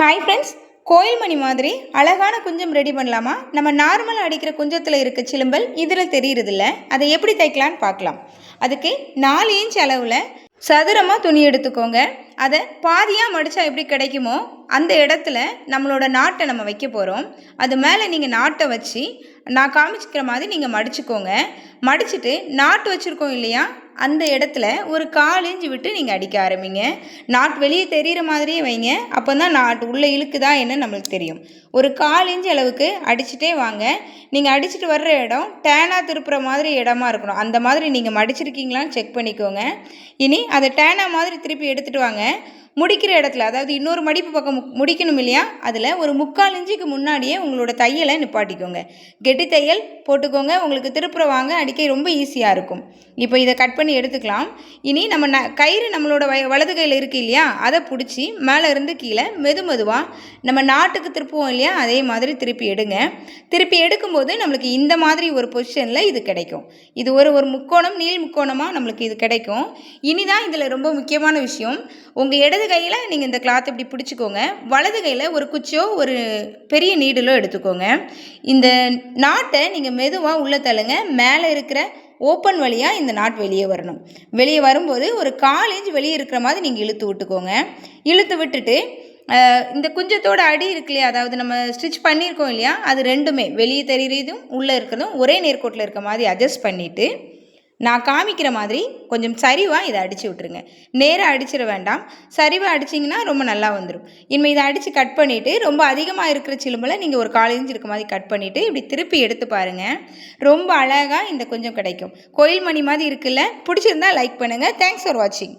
Hi friends கோயில் மணி மாதிரி அழகான குஞ்சம் ரெடி பண்ணலாமா? நம்ம நார்மலாக அடிக்கிற குஞ்சத்தில் இருக்க சிலம்பல் இதில் தெரியறதில்ல. அதை எப்படி தைக்கலான்னு பார்க்கலாம். அதுக்கு நாலு இன்ச் அளவில் சதுரமாக துணி எடுத்துக்கோங்க. அதை பாதியாக மடித்தா எப்படி கிடைக்குமோ அந்த இடத்துல நம்மளோட நாட்டை நம்ம வைக்க போகிறோம் அது மேலே நீங்கள் நாட்டை வச்சு நான் காமிச்சிக்கிற மாதிரி நீங்கள் மடிச்சுக்கோங்க. மடிச்சுட்டு நாட்டு வச்சுருக்கோம் இல்லையா? அந்த இடத்துல ஒரு கால் இஞ்சி விட்டு நீங்கள் அடிக்க ஆரம்பிங்க. நாட் வெளியே தெரிகிற மாதிரியே வைங்க. அப்போ தான் நாட்டு உள்ளே இழுக்குதா என்ன நம்மளுக்கு தெரியும். ஒரு கால் இஞ்சி அளவுக்கு அடிச்சுட்டே வாங்க. நீங்கள் அடிச்சுட்டு வர்ற இடம் டேனாக திருப்புற மாதிரி இடமா இருக்கணும். அந்த மாதிரி நீங்கள் மடிச்சிருக்கீங்களான்னு செக் பண்ணிக்கோங்க. இனி அதை டேனா மாதிரி திருப்பி எடுத்துகிட்டு வாங்க. ¿eh? முடிக்கிற இடத்துல அதாவது இன்னொரு மடிப்பு பக்கம் முடிக்கணும் இல்லையா? அதில் ஒரு முக்கால் இஞ்சுக்கு முன்னாடியே உங்களோட தையலை நிப்பாட்டிக்கோங்க. கெட்டி தையல் போட்டுக்கோங்க. உங்களுக்கு திருப்புற வாங்க அடிக்க ரொம்ப ஈஸியாக இருக்கும். இப்போ இதை கட் பண்ணி எடுத்துக்கலாம். இனி நம்ம ந கயிறு நம்மளோட வய வலது கையில் இருக்குது இல்லையா? அதை பிடிச்சி மேலே இருந்து கீழே மெது மெதுவாக நம்ம நாட்டுக்கு திருப்புவோம் இல்லையா? அதே மாதிரி திருப்பி எடுங்க. திருப்பி எடுக்கும்போது நம்மளுக்கு இந்த மாதிரி ஒரு பொசிஷனில் இது கிடைக்கும். இது ஒரு ஒரு முக்கோணம் நீள் முக்கோணமாக நம்மளுக்கு இது கிடைக்கும். இனிதான் இதில் ரொம்ப முக்கியமான விஷயம். உங்கள் இடது கையில் நீங்கள் இந்த கிளாத் இப்படி பிடிச்சிக்கோங்க. வலது கையில் ஒரு குச்சியோ ஒரு பெரிய நீடிலோ எடுத்துக்கோங்க. இந்த நாட்டை நீங்கள் மெதுவாக உள்ளே தள்ளுங்க. மேலே இருக்கிற ஓப்பன் வழியாக இந்த நாட் வெளியே வரணும். வெளியே வரும்போது ஒரு கால் இன்ச் வெளியே இருக்கிற மாதிரி நீங்கள் இழுத்து விட்டுக்கோங்க. இழுத்து விட்டுட்டு இந்த குஞ்சத்தோட அடி இருக்கு இல்லையா? அதாவது நம்ம ஸ்டிச் பண்ணியிருக்கோம் இல்லையா? அது ரெண்டுமே. வெளியே தெரியுறதும் உள்ளே இருக்கிறதும் ஒரே நேர்கோட்டில் இருக்க மாதிரி அட்ஜஸ்ட் பண்ணிவிட்டு நான் காமிக்கிற மாதிரி கொஞ்சம் சரிவாக இதை அடித்து விட்ருங்க நேராக அடிச்சிட வேண்டாம். சரிவாக அடிச்சிங்கன்னா ரொம்ப நல்லா வந்துடும் இனிமேல் இதை அடித்து கட் பண்ணிவிட்டு ரொம்ப அதிகமாக இருக்கிற சிலும்பில் நீங்கள் ஒரு கால் இன்ச் இருக்க மாதிரி கட் பண்ணிவிட்டு இப்படி திருப்பி எடுத்து பாருங்கள் ரொம்ப அழகாக இந்த கொஞ்சம் கிடைக்கும். கோயில் மணி மாதிரி இருக்குல்ல? பிடிச்சிருந்தா லைக் பண்ணுங்கள் தேங்க்ஸ் ஃபார் வாட்சிங்